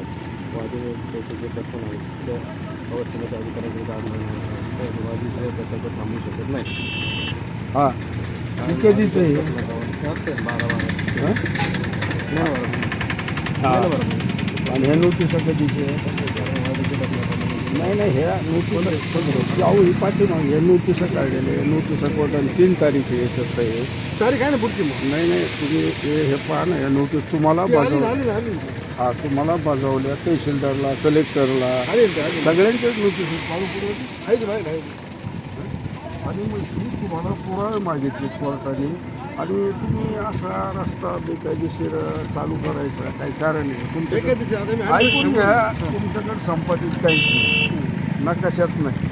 त्याचे जे प्रकरण आहेत त्या अवस्थेमध्ये अधिकाऱ्यांकडे आंदोलन वाढीचे प्रकल्प थांबवू शकत नाही हा ती कधीच आहे चालते बारा बारा हा? नाही बरं हा. नाही बरं आणि ह्या नोटिसा कधीचे नाही नाही ह्या नोटिसा अहो ही पाठीमागे ह्या नोटिसा काढलेल्या आहे नोटिसा कोर्टाने तीन तारीख आहे याच्यात आहे तारीख आहे ना पुढची मग नाही नाही तुम्ही हे हे पहा ना या नोटीस तुम्हाला ती आली ना, बजाव आली ना, आली ना. हा तुम्हाला बजावल्या तहसीलदारला कलेक्टरला आली ना, आली ना. सगळ्यांच्याच नोटीस आहे की नाही? आहे. आणि मग ही तुम्हाला पुरावे मागितले कोर्टाने आणि तुम्ही असा रस्ता बेकायदेशीर चालू करायचा काही कारण तुमच्या ऐकून घ्या तुमच्याकडे संपादित काहीच नाही. नकाशात नाही.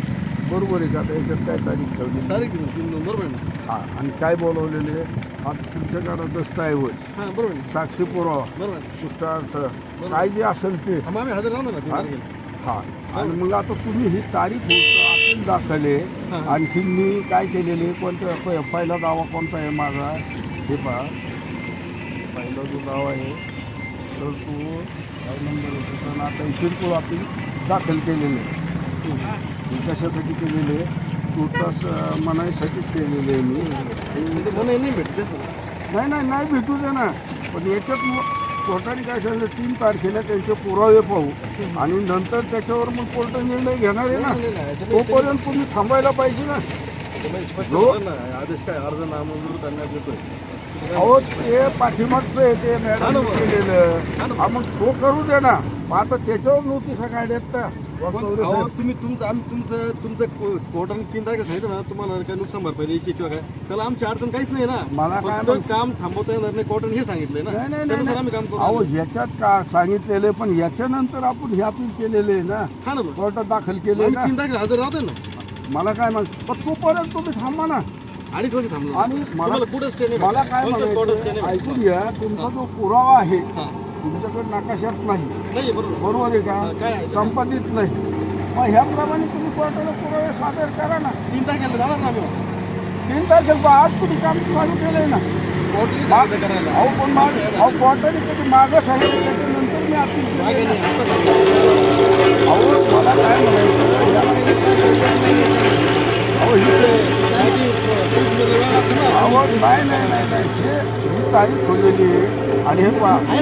बरोबर आहे का? आता याच्यात काय तारीख ठेवली? तारीख तीन दोन बरोबर आहे ना? हा आणि काय बोलवलेले? हा तुमच्याकडं दस्तऐवज बरोबर. साक्षी पुरावा. बरोबर. पुष्टार्थ काय जे असेल ते. हजर राहणार हा? आणि मग आता तुम्ही ही तारीख दाखले हा. आणखी मी काय केलेले कोणत्या प- पहिला दावा कोणता आहे माझा? हे पहा. पहिला जो दावा आहे तर तो काय नंबर आहे. त्याचा आता शिरपूर अपील दाखल केलेले. आहे. कशासाठी केलेले? तुर्तास मनाईसाठीच केलेले आहे मी ना. नाही नाही नाही भेटू दे ना. पण याच्यात मग कोर्टाने काय सांगितलं? तीन तारखेला त्यांचे पुरावे पाहू. आणि नंतर त्याच्यावर मग कोर्ट निर्णय घेणार आहे ना. तोपर्यंत तुम्ही थांबायला पाहिजे ना. ना, आदेश काय? अर्ज नामंजूर करण्यात येतोय. अहो ते पाठीमागचं आहे ते ना मॅडम. केलेलं. मग तो करू दे ना. मग आता त्याच्यावर नोटिसा काढल्यात का? पण वाकचौरे अहो. तुम्ही तुमचं आम्ही तुमचं तुमचं को- कोर्टाने तीन तारखेला सांगितलं ना तुम्हाला काय नुकसान भरपाई द्यायची किंवा काय? त्याला आमची अडचण काहीच नाही ना. मला काय फक्त काम थांबवता येणार नाही कोर्टाने हे सांगितलंय ना. नाही नाही त्यानुसार आम्ही नाही. काम अहो करू ह्याच्यात का सांगितलेलं आहे, पण याच्यानंतर आपण हे अपील केलेले आहे ना. हा ना मग कोर्टात दाखल केले आम्ही ना. तीन तारखेला हजर राहतोय ना. मला काय म्हण पण तोपर्यंत तुम्ही थांबा ना. अडीच वर्ष थांबलो आणि मला तुम्हाला कुठं स्टे नाही मला. काय कोणत्याच कोर्टात स्टे म्हणायचं नाही ऐकून घ्या तुमचा जो पुरावा आहे. हा. तुमच्याकडे नकाशात नाही. नाही बरोबर. आहे काय आहे? का संपादित नाही. मग ह्याप्रमाणे तुम्ही कोर्टाला पुरावे सादर करा ना. तीन तारखेला जाणार ना तीन तारखेला आज तुम्ही काम चालू केलंय ना? माग- सांगितलं करायला. अहो पण माग अहो कोर्टाने कधी मागं सांगितलं त्याच्यानंतर मी केलं सांगितलं. अहो मला काय म्हणायचं? अहो वेगळा अहो नाही नाही नाही नाही. हे ही तारीख ठेवलेली आहे. आणि हे पहा ही?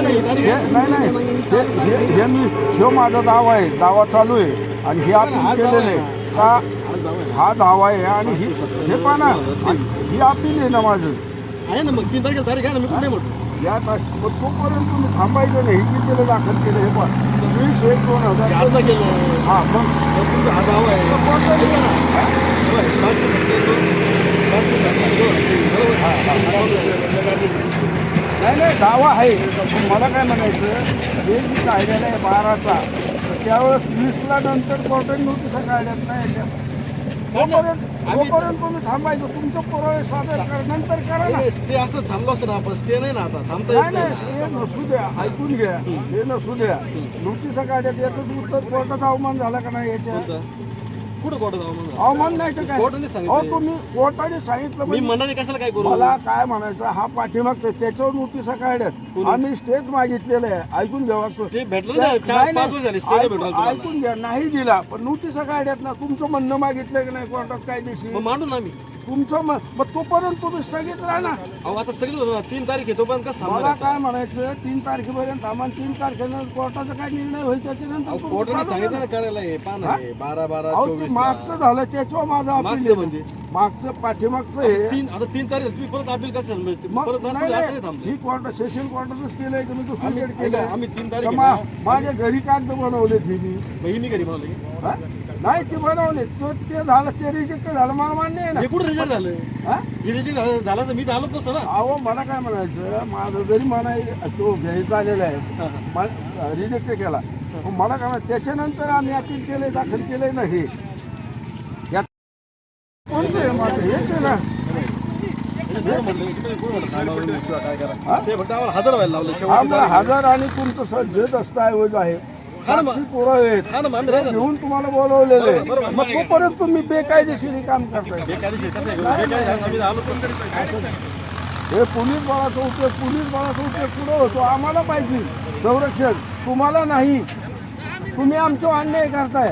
नाही नाही. हे हे हे मी हे माझा दावा आहे. दावा चालू आहे. आणि हे दावा केलेलं आहे आहे. हा दावा आहे. आणि ही हे पहा ना. आणि ही अपील आहे ना माझं. आहे ना मग तीन तारखेला तारीख आहे ना मी कुठे म्हटलं या ता- मग तोपर्यंत तुम्ही थांबायचं नाही. हे किती दाखल केलं हे पहा. वीस एक दोन हजार आता गेलं हा मग तुमचा हा दावा आहे. ना. नाही नाही दावा आहे. पण मला काय म्हणायचं हे जी काढलेलं आहे बाराचा त्यावेळेस वीसला नंतर कोर्टाने नोटिसा काढल्यात नाही. तोपर्यंत आम्ही- तोपर्यंत तुम्ही थांबायचं तुमचं पुरावे सादर करा नंतर करा ना. नाही, स्टे असं थांबलो असतो ना आपण स्टे नाही ना आता थांबता नाही येत नाही नाही हे नसू द्या ऐकून घ्या हे नसू द्या. नोटिसा काढल्यात याचं उत्तर कोर्टात अवमान झाला का नाही याच्या? कुठं कोर्टात जाऊ मग अवमान नाही तर काय? कोर्टाने सांगितलं. अहो तुम्ही कोर्टाने सांगितलं मी म्हणजे मनाने कशाला काय करू? मला काय म्हणायचं हा पाठीमागचा आहे, त्याच्यावर नोटिसा कोणी? आम्ही स्टेज मागितलेलं आहे. ऐकून घ्यावा असं. ते भेटलं त्या- ना चार नाही, पाच नाही. वर्ष झाले स्टे ऐकून- भेटलं तुम्हाला. ऐकून घ्या नाही दिला. पण नोटिसा काढल्यात ना. तुमचं म्हणणं मागितलं की नाही कोर्टात काय दिवशी मग मांडू ना आम्ही. तुमचं मग तोपर्यंत तुम्ही स्थगित राहा ना अहो आता स्थगित होतो तीन तारीख आहे तोपर्यंत कसं मला? काय म्हणायचं तीन तारखेपर्यंत आम्हाला तीन तारखेनंतर कोर्टाचा काय निर्णय होईल त्याच्यानंतर तुम्ही कोर्टाने चालू सांगितलं करा. ना करायला हे पान हा? आहे बारा बारा अहो ते चोवीस मागचं झालं त्याच्यावर माझं मागचं आहे. म्हणजे? मागचं पाठीमागचं आहे तीन आता तीन तारीख तुम्ही परत अपील करशाल म्हणजे मग परत नाही, ही कोर्ट सेशन कोर्टातच केलंय की मी आम्ही दुसरीकडे ऐका, केलंय आम्ही तीन तर तारीख मा- आहे ना, माझ्या घरी कागद बनवले ती बहिणी घरी बनवली हा? नाही ते बनवले तो ते झालं ते रिजेक्ट झालं मला मान्य आहे ना हे कुठं रिजेक्ट झालं हा? हे रिजेक्ट झालं झालं तर मी आलोच नसतो ना अहो मला काय म्हणायचं माझं जरी म्हणाय तो घ्यायचा आलेला हा, आहे रिजेक्ट केला मग मला काय म्हणायचं, त्याच्यानंतर आम्ही अपील केले दाखल केले नाही यात कोणतं आहे माझं हेच आहे ना कुठं कुठं- कुठं काय करा. हा? ते फक्त आम्हाला हजर व्हायला लावलं हा. हजार आणि तुमचं स- जे दस्तऐवज आहे हा ना. साक्षी पुरावे आहेत. घेऊन तुम्हाला बोलवलेले. मग तोपर्यंत तुम्ही बेकायदेशीर काम करताय. हे पोलीस बळाचा उपयोग पोलीस बळाचा उपयोग पुढे होतो? आम्हाला पाहिजे. संरक्षण. तुम्हाला नाही. तुम्ही आमचा अन्याय करताय.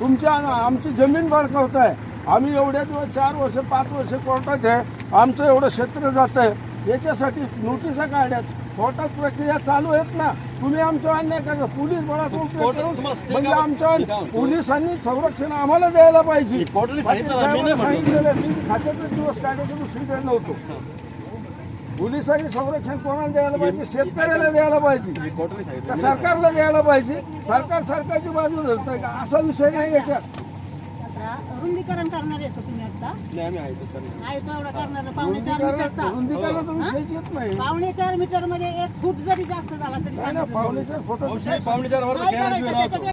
तुमच्या आमची जमीन बळकावताय. आम्ही एवढ्या दिवस चार वर्ष पाच वर्ष कोर्टात आहे. आमचं एवढं क्षेत्र जात आहे याच्यासाठी नोटिसा काढल्यात कोर्टात प्रक्रिया चालू आहेत ना? तुम्ही आमचा अन्याय करता पोलीस stay म्हणजे आमच्या? पोलिसांनी संरक्षण आम्हाला द्यायला पाहिजे. सांगितलेलं मी खात्याचे दिवस काढायचे दुसरीकडे नव्हतो. पोलिसांनी संरक्षण कोणाला द्यायला पाहिजे? शेतकऱ्याला द्यायला पाहिजे. सरकारला द्यायला पाहिजे. सरकार सरकारची बाजू धरतंय का? असा विषय नाही याच्यात. आता रुंदीकरण करणार येतो तुम्ही आता. नाही आम्ही. आहे तो एवढा करणार पावणे चार मीटरचा. रुंदीकरणाचा विषयच येत नाही. पावणे चार मीटरमध्ये एक फूट जरी जास्त झाला तरी नाही ना चालेल. पावणेच्या फोटो पावणे- चार वर्ष काय गॅरेज करायचं राहतो त्याच्यात